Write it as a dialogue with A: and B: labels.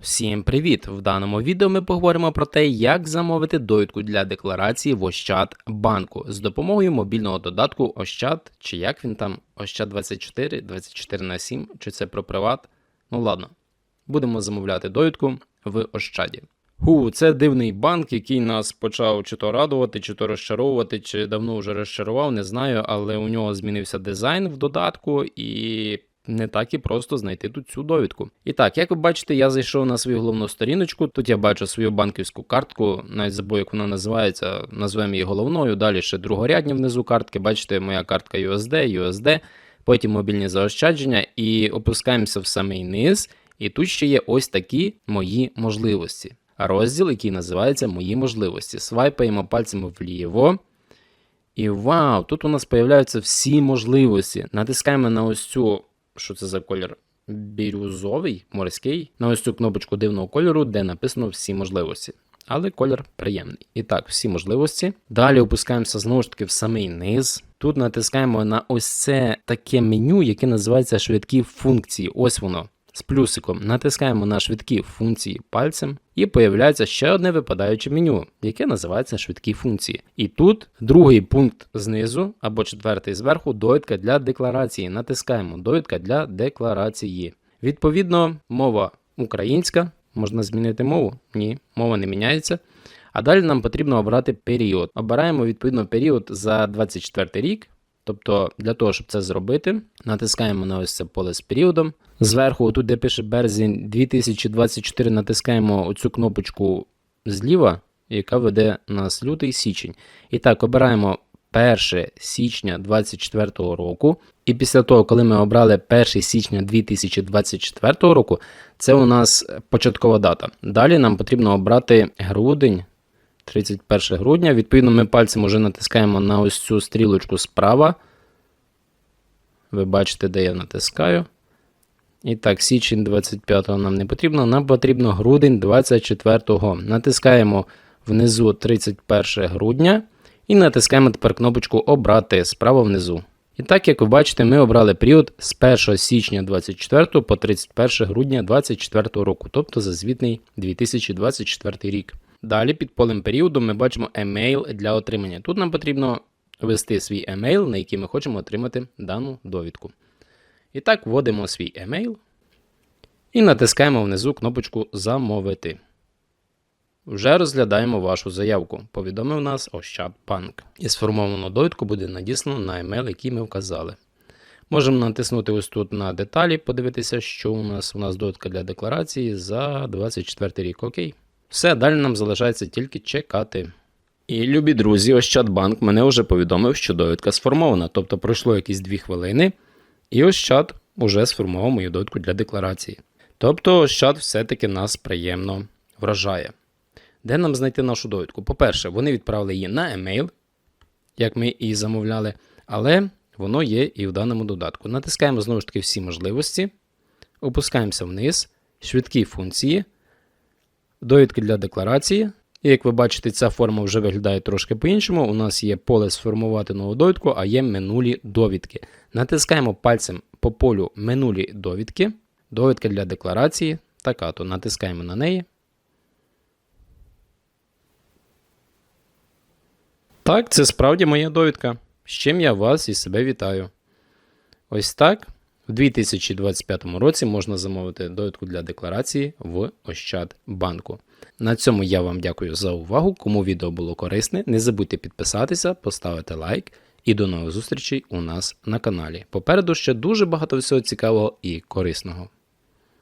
A: Всім привіт! В даному відео ми поговоримо про те, як замовити довідку для декларації в Ощад банку з допомогою мобільного додатку Ощад, чи як він там, Ощад 24, 24 на 7, чи це про приват. Ну ладно, будемо замовляти довідку в Ощаді. Ху, це дивний банк, який нас почав чи то радувати, чи то розчаровувати, чи давно вже розчарував, не знаю, але у нього змінився дизайн в додатку і не так і просто знайти тут цю довідку. І так, як ви бачите, я зайшов на свою головну сторіночку. Тут я бачу свою банківську картку, навіть забув, як вона називається, назвемо її головною. Далі ще другорядні внизу картки. Бачите, моя картка USD, USD, потім мобільні заощадження, і опускаємося в самий низ. І тут ще є ось такі мої можливості. Розділ, який називається Мої можливості. Свайпаємо пальцем вліво. І вау, тут у нас появляються всі можливості. Натискаємо на ось цю, що це за колір? Бірюзовий, морський, на ось цю кнопочку дивного кольору, де написано всі можливості. Але колір приємний. І так, всі можливості. Далі опускаємося знову ж таки в самий низ. Тут натискаємо на ось це таке меню, яке називається швидкі функції. Ось воно. З плюсиком натискаємо на швидкі функції пальцем, і появляється ще одне випадаюче меню, яке називається швидкі функції. І тут другий пункт знизу або четвертий зверху довідка для декларації. Натискаємо довідка для декларації. Відповідно, мова українська. Можна змінити мову? Ні, мова не міняється. А далі нам потрібно обрати період. Обираємо відповідно період за 24 рік. Тобто, для того, щоб це зробити, натискаємо на ось це поле з періодом. Зверху, тут де пише березень 2024, натискаємо оцю кнопочку зліва, яка веде нас лютий січень. І так, обираємо 1 січня 2024 року. І після того, коли ми обрали 1 січня 2024 року, це у нас початкова дата. Далі нам потрібно обрати грудень 31 грудня. Відповідно, ми пальцем вже натискаємо на ось цю стрілочку справа. Ви бачите, де я натискаю. І так, січень 25-го нам не потрібно. Нам потрібно грудень 24-го. Натискаємо внизу 31 грудня. І натискаємо тепер кнопочку Обрати справа внизу. І так, як ви бачите, ми обрали період з 1 січня 24 по 31 грудня 24 року, тобто за звітний 2024 рік. Далі під полем періоду ми бачимо емейл для отримання. Тут нам потрібно ввести свій емейл, на який ми хочемо отримати дану довідку. І так, вводимо свій емейл і натискаємо внизу кнопочку Замовити. Вже розглядаємо вашу заявку. Повідомив нас Ощадбанк. І сформовану довідку буде надіслано на емейл, який ми вказали. Можемо натиснути ось тут на деталі, подивитися, що у нас у нас довідка для декларації за 24 рік. Окей. Все, далі нам залишається тільки чекати. І, любі друзі, Ощадбанк мене вже повідомив, що довідка сформована. Тобто пройшло якісь 2 хвилини, і Ощад уже сформував мою довідку для декларації. Тобто, Ощад все-таки нас приємно вражає. Де нам знайти нашу довідку? По-перше, вони відправили її на емейл, як ми і замовляли, але воно є і в даному додатку. Натискаємо знову ж таки всі можливості, опускаємося вниз, швидкі функції, довідки для декларації. І як ви бачите, ця форма вже виглядає трошки по-іншому. У нас є поле сформувати нову довідку, а є минулі довідки. Натискаємо пальцем по полю минулі довідки, довідка для декларації. Така то натискаємо на неї. Так, це справді моя довідка. З чим я вас і себе вітаю. Ось так. В 2025 році можна замовити довідку для декларації в Ощадбанку. На цьому я вам дякую за увагу. Кому відео було корисне, не забудьте підписатися, поставити лайк і до нових зустрічей у нас на каналі. Попереду ще дуже багато всього цікавого і корисного.